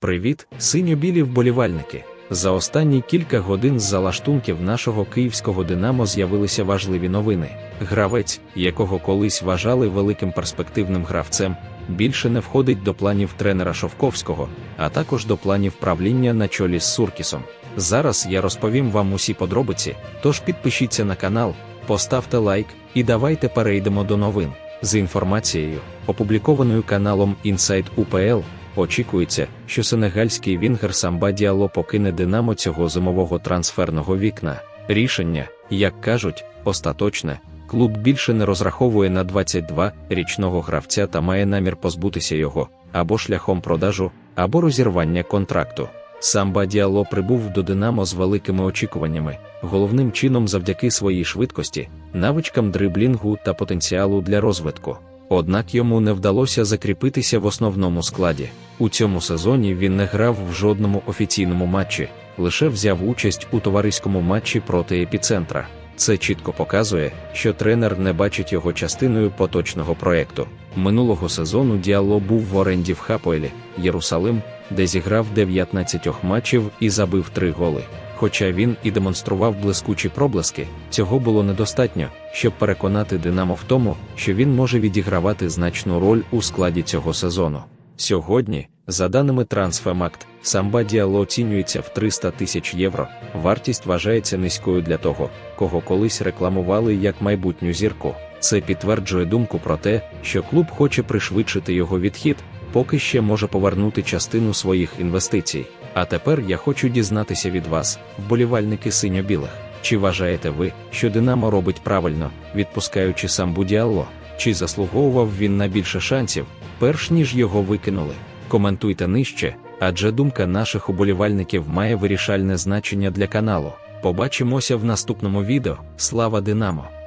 Привіт, синьо-білі вболівальники! За останні кілька годин з залаштунків нашого київського Динамо з'явилися важливі новини. Гравець, якого колись вважали великим перспективним гравцем, більше не входить до планів тренера Шовковського, а також до планів правління на чолі з Суркісом. Зараз я розповім вам усі подробиці, тож підпишіться на канал, поставте лайк і давайте перейдемо до новин. З інформацією, опублікованою каналом Inside UPL, Очікується, що сенегальський вінгер Самба Діало покине Динамо цього зимового трансферного вікна. Рішення, як кажуть, остаточне. Клуб більше не розраховує на 22-річного гравця та має намір позбутися його або шляхом продажу, або розірвання контракту. Самба Діало прибув до Динамо з великими очікуваннями, головним чином завдяки своїй швидкості, навичкам дриблінгу та потенціалу для розвитку. Однак йому не вдалося закріпитися в основному складі. У цьому сезоні він не грав в жодному офіційному матчі, лише взяв участь у товариському матчі проти епіцентра. Це чітко показує, що тренер не бачить його частиною поточного проєкту. Минулого сезону Діало був в оренді в Хапоелі, Єрусалим, де зіграв 19 матчів і забив 3 голи. Хоча він і демонстрував блискучі проблиски, цього було недостатньо, щоб переконати Динамо в тому, що він може відігравати значну роль у складі цього сезону. Сьогодні, за даними Трансфемакт, самба Діало оцінюється в 300 тисяч євро. Вартість вважається низькою для того, кого колись рекламували як майбутню зірку. Це підтверджує думку про те, що клуб хоче пришвидшити його відхід, поки ще може повернути частину своїх інвестицій. А тепер я хочу дізнатися від вас, вболівальники синьо-білих. Чи вважаєте ви, що Динамо робить правильно, відпускаючи сам Будіалло? Чи заслуговував він на більше шансів, перш ніж його викинули? Коментуйте нижче, адже думка наших уболівальників має вирішальне значення для каналу. Побачимося в наступному відео. Слава Динамо!